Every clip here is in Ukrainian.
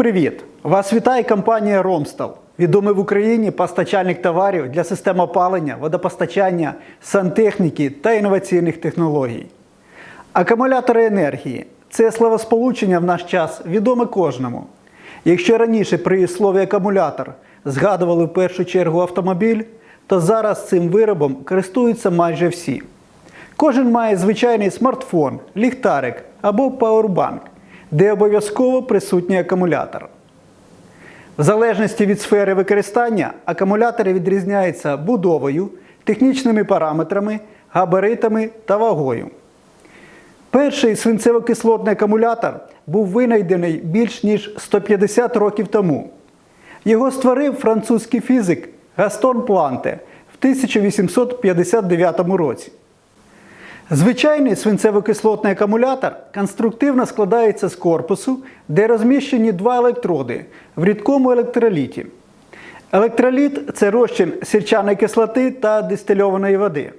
привіт! Вас вітає компанія Ромстал, відомий в Україні постачальник товарів для систем опалення, водопостачання, сантехніки та інноваційних технологій. Акумулятори енергії це словосполучення в наш час відоме кожному. Якщо раніше при слові акумулятор згадували в першу чергу автомобіль, то зараз цим виробом користуються майже всі. Кожен має звичайний смартфон, ліхтарик або пауербанк, де обов'язково присутній акумулятор. В залежності від сфери використання акумулятори відрізняються будовою, технічними параметрами, габаритами та вагою. Перший свинцево-кислотний акумулятор був винайдений більш ніж 150 років тому. Його створив французький фізик Гастон Планте в 1859 році. Звичайний свинцево-кислотний акумулятор конструктивно складається з корпусу, де розміщені два електроди в рідкому електроліті. Електроліт це розчин сірчаної кислоти та дистильованої води.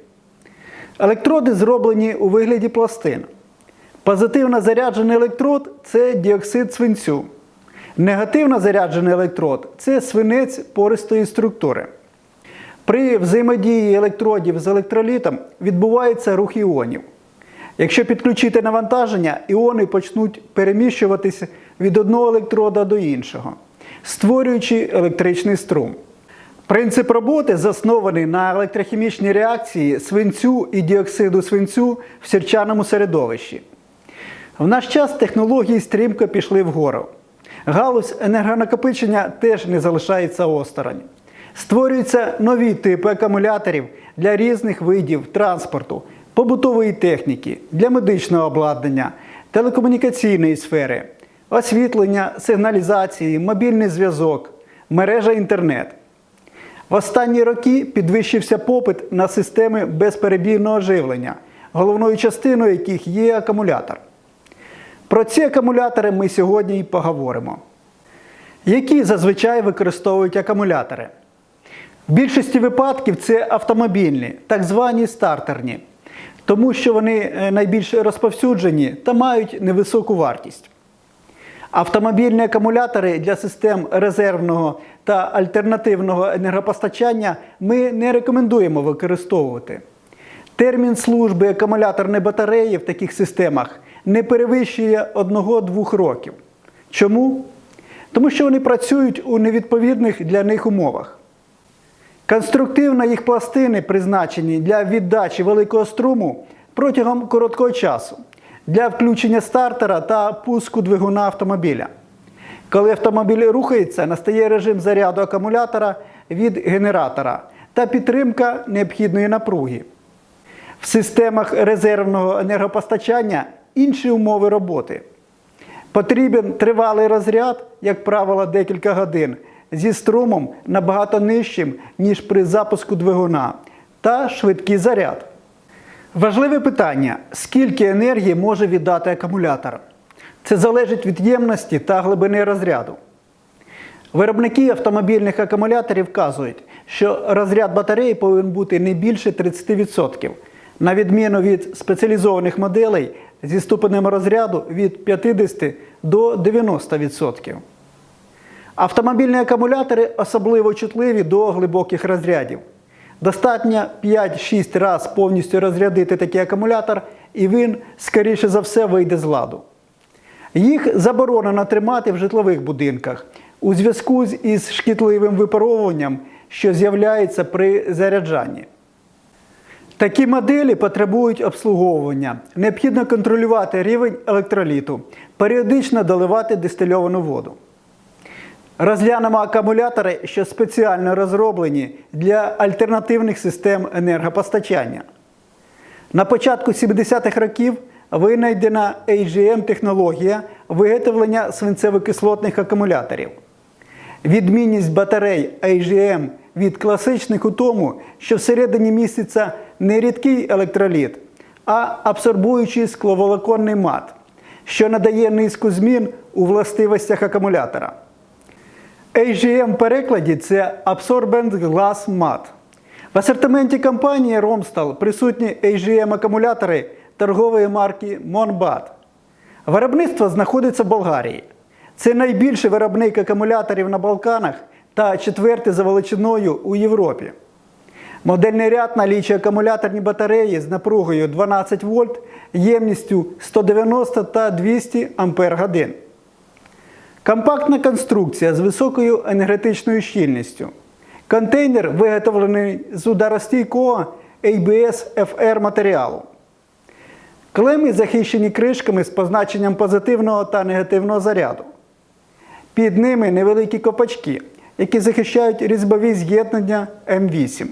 Електроди зроблені у вигляді пластин. Позитивно заряджений електрод це діоксид свинцю. Негативно заряджений електрод це свинець пористої структури. При взаємодії електродів з електролітом відбувається рух іонів. Якщо підключити навантаження, іони почнуть переміщуватися від одного електрода до іншого, створюючи електричний струм. Принцип роботи заснований на електрохімічній реакції свинцю і діоксиду свинцю в сірчаному середовищі. В наш час технології стрімко пішли вгору. Галузь енергонакопичення теж не залишається осторонь. Створюються нові типи акумуляторів для різних видів транспорту, побутової техніки, для медичного обладнання, телекомунікаційної сфери, освітлення, сигналізації, мобільний зв'язок, мережа інтернет. В останні роки підвищився попит на системи безперебійного живлення, головною частиною яких є акумулятор. Про ці акумулятори ми сьогодні і поговоримо. Які зазвичай використовують акумулятори? В більшості випадків це автомобільні, так звані стартерні, тому що вони е, найбільш розповсюджені та мають невисоку вартість. Автомобільні акумулятори для систем резервного та альтернативного енергопостачання ми не рекомендуємо використовувати. Термін служби акумуляторної батареї в таких системах не перевищує 1-2 років. Чому? Тому що вони працюють у невідповідних для них умовах. Конструктивно їх пластини призначені для віддачі великого струму протягом короткого часу, для включення стартера та пуску двигуна автомобіля. Коли автомобіль рухається, настає режим заряду акумулятора від генератора та підтримка необхідної напруги. В системах резервного енергопостачання інші умови роботи. Потрібен тривалий розряд, як правило, декілька годин, зі струмом набагато нижчим, ніж при запуску двигуна, та швидкий заряд. Важливе питання: скільки енергії може віддати акумулятор? Це залежить від ємності та глибини розряду. Виробники автомобільних акумуляторів вказують, що розряд батареї повинен бути не більше 30%, на відміну від спеціалізованих моделей зі ступенем розряду від 50 до 90%. Автомобільні акумулятори особливо чутливі до глибоких розрядів. Достатньо 5-6 разів повністю розрядити такий акумулятор, і він, скоріше за все, вийде з ладу. Їх заборонено тримати в житлових будинках у зв'язку із шкідливим випаровуванням, що з'являється при заряджанні. Такі моделі потребують обслуговування. Необхідно контролювати рівень електроліту, періодично доливати дистильовану воду. Розглянемо акумулятори, що спеціально розроблені для альтернативних систем енергопостачання. На початку 70-х років винайдена AGM-технологія виготовлення свинцево-кислотних акумуляторів. Відмінність батарей AGM від класичних у тому, що всередині міститься не рідкий електроліт, а абсорбуючий скловолоконний мат, що надає низку змін у властивостях акумулятора. AGM перекладі це Absorbent Glass Mat. В асортименті компанії Romstal присутні AGM акумулятори торгової марки Monbat. Виробництво знаходиться в Болгарії. Це найбільший виробник акумуляторів на Балканах та четвертий за величиною у Європі. Модельний ряд налічує акумуляторні батареї з напругою 12 вольт, ємністю 190 та 200 ампер годин. Компактна конструкція з високою енергетичною щільністю. Контейнер виготовлений з ударостійкого ABS FR матеріалу. Клеми захищені кришками з позначенням позитивного та негативного заряду. Під ними невеликі копачки, які захищають різьбові з'єднання М8.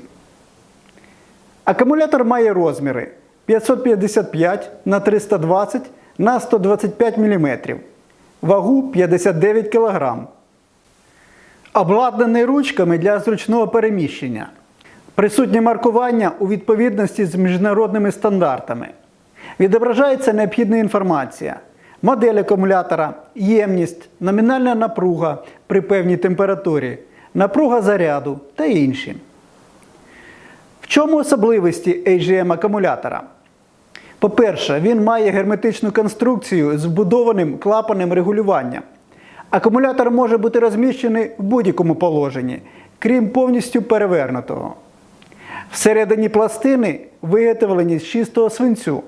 Акумулятор має розміри 555 на 320 на 125 мм, вагу 59 кг. Обладнаний ручками для зручного переміщення. Присутнє маркування у відповідності з міжнародними стандартами. Відображається необхідна інформація, модель акумулятора, ємність, номінальна напруга при певній температурі, напруга заряду та інші. В чому особливості AGM акумулятора? По-перше, він має герметичну конструкцію з вбудованим клапанем регулювання. Акумулятор може бути розміщений в будь-якому положенні, крім повністю перевернутого. Всередині пластини виготовлені з чистого свинцю.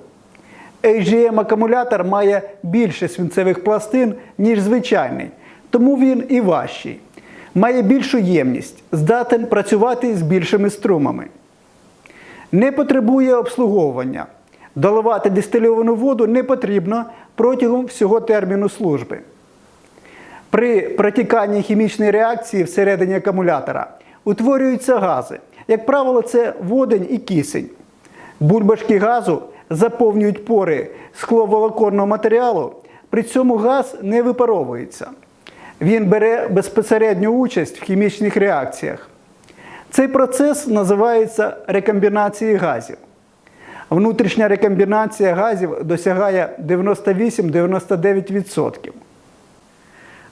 AGM акумулятор має більше свинцевих пластин, ніж звичайний, тому він і важчий. Має більшу ємність, здатен працювати з більшими струмами. Не потребує обслуговування. Доливати дистильовану воду не потрібно протягом всього терміну служби. При протіканні хімічної реакції всередині акумулятора утворюються гази. Як правило, це водень і кисень. Бульбашки газу заповнюють пори скловолоконного матеріалу, при цьому газ не випаровується. Він бере безпосередню участь в хімічних реакціях. Цей процес називається рекомбінацією газів. Внутрішня рекомбінація газів досягає 98-99%.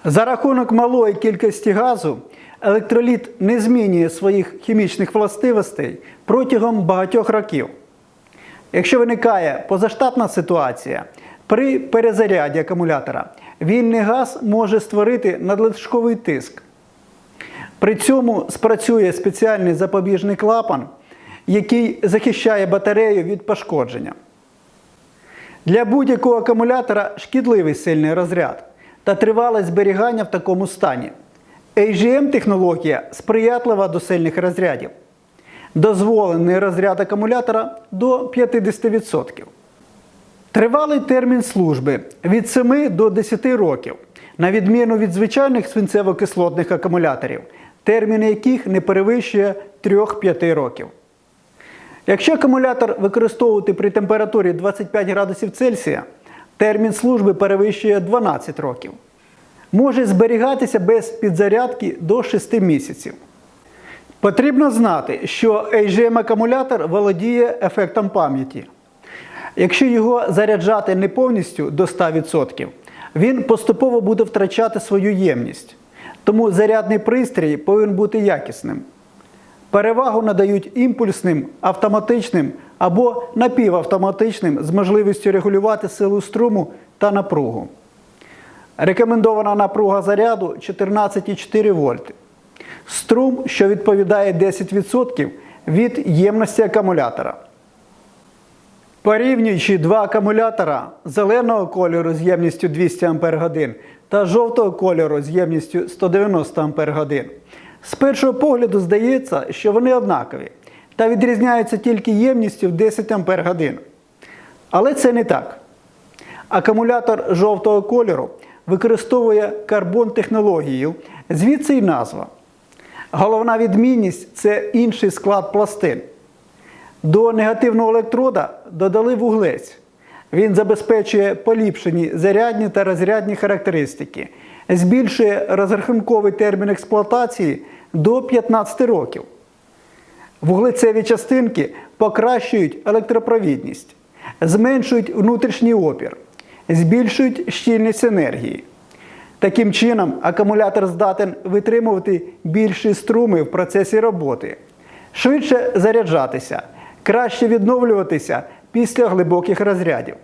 За рахунок малої кількості газу електроліт не змінює своїх хімічних властивостей протягом багатьох років. Якщо виникає позаштатна ситуація, при перезаряді акумулятора вільний газ може створити надлишковий тиск. При цьому спрацює спеціальний запобіжний клапан, який захищає батарею від пошкодження. Для будь-якого акумулятора шкідливий сильний розряд та тривале зберігання в такому стані. AGM-технологія сприятлива до сильних розрядів. Дозволений розряд акумулятора до 50%. Тривалий термін служби від 7 до 10 років, на відміну від звичайних свинцево-кислотних акумуляторів, термін яких не перевищує 3-5 років. Якщо акумулятор використовувати при температурі 25 градусів Цельсія, термін служби перевищує 12 років. Може зберігатися без підзарядки до 6 місяців. Потрібно знати, що AGM-акумулятор володіє ефектом пам'яті. Якщо його заряджати не повністю до 100%, він поступово буде втрачати свою ємність. Тому зарядний пристрій повинен бути якісним. Перевагу надають імпульсним, автоматичним або напівавтоматичним з можливістю регулювати силу струму та напругу. Рекомендована напруга заряду 14,4 вольти. Струм, що відповідає 10% від ємності акумулятора. Порівнюючи два акумулятора зеленого кольору з ємністю 200 Ах та жовтого кольору з ємністю 190 Ах, з першого погляду здається, що вони однакові та відрізняються тільки ємністю в 10 Ах. Але це не так. Акумулятор жовтого кольору використовує карбон-технологію, звідси й назва. Головна відмінність це інший склад пластин. До негативного електрода додали вуглець. Він забезпечує поліпшені зарядні та розрядні характеристики, збільшує розрахунковий термін експлуатації до 15 років. Вуглецеві частинки покращують електропровідність, зменшують внутрішній опір, збільшують щільність енергії. Таким чином, акумулятор здатен витримувати більші струми в процесі роботи, швидше заряджатися, краще відновлюватися після глибоких розрядів.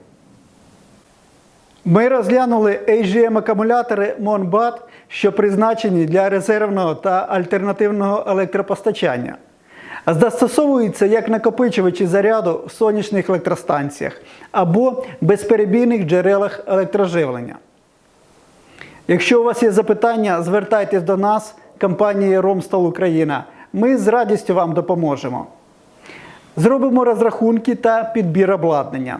Ми розглянули AGM акумулятори Monbat, що призначені для резервного та альтернативного електропостачання. Застосовуються як накопичувачі заряду в сонячних електростанціях або безперебійних джерелах електроживлення. Якщо у вас є запитання, звертайтесь до нас, компанії Ромстал Україна. Ми з радістю вам допоможемо. Зробимо розрахунки та підбір обладнання.